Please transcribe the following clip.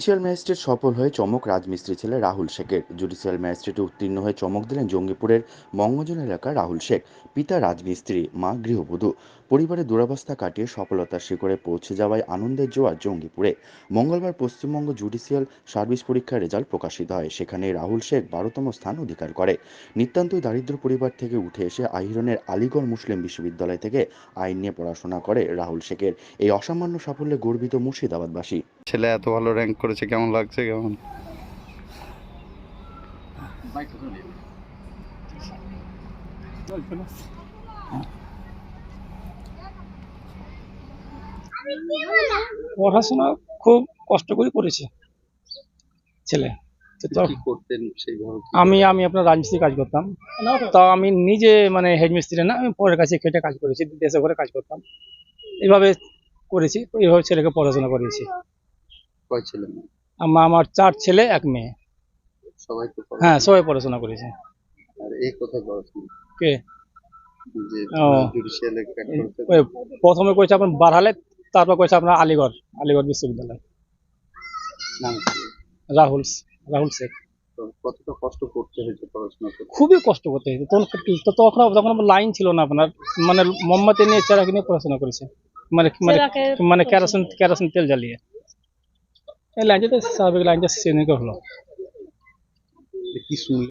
Judicial magistrate সফল হয়ে চমক রাজমিস্ত্রি ছেলে রাহুল শেখের। জুডিশিয়াল ম্যাজিস্ট্রেটে উত্তীর্ণ হয়ে চমক দিলেন জঙ্গিপুরের মঙ্গজন এলাকার রাহুল শেখ, পিতা রাজমিস্ত্রি, মা গৃহবধূ। পরিবারের দুরাবস্থা কাটিয়ে সফলতার শিখরে পৌঁছে যাওয়ায় আনন্দের জোয়ার জঙ্গিপুরে। মঙ্গলবার পশ্চিমবঙ্গ জুডিশিয়াল সার্ভিস পরীক্ষার রেজাল্ট প্রকাশিত হয়। সেখানে রাহুল শেখ বারোতম স্থান অধিকার করে। নিতান্তই দারিদ্র পরিবার থেকে উঠে এসে আহিরনের আলিগড় মুসলিম বিশ্ববিদ্যালয় থেকে আইন নিয়ে পড়াশোনা করে রাহুল শেখের। এই অসামান্য সাফল্যে গর্বিত মুর্শিদাবাদবাসী। ছেলে এত ভালো র্যাঙ্ক করেছে কেমন লাগছে কেমন? পড়াশোনা খুব কষ্ট করে করেছে ছেলে। করতেন সেইভাবে আমি আমি আপনার রাজমিস্ত্রি কাজ করতাম। তা আমি নিজে মানে হেডমিস্ত্রি না আমি পরের কাছে খেটে কাজ করেছি দেশে ঘরে কাজ করতাম। এইভাবে করেছি এইভাবে ছেলেকে পড়াশোনা করিয়েছি। কয় ছেলে মেয়ে? আমার আমার চার ছেলে এক মেয়ে। সবাই তো পড়ে। হ্যাঁ সবাই পড়াশোনা করেছে। আর এই কোথায় পড়াশোনা? কে? যে ও। জুডিশিয়ালে ওই প্রথমে করেছে আপনার বারহালে তারপর করেছে আপনার আলিগড় আলিগড় বিশ্ববিদ্যালয়। নাম কি? রাহুল রাহুল শেখ। তো কতটা কষ্ট করতে হয়েছে পড়াশোনা করতে? খুবই কষ্ট করতে হয়েছে। তখন তো তখন তখন আমার লাইন ছিল না আপনার মানে মোমবাতি নিয়ে চেরাকি নিয়ে পড়াশোনা করেছে। মানে মানে মানে কেরোসিন কেরোসিন তেল জ্বালিয়ে। এই লাইনটা তো স্বাভাবিক লাইনটা সেদিনকে হলো কি শুনলে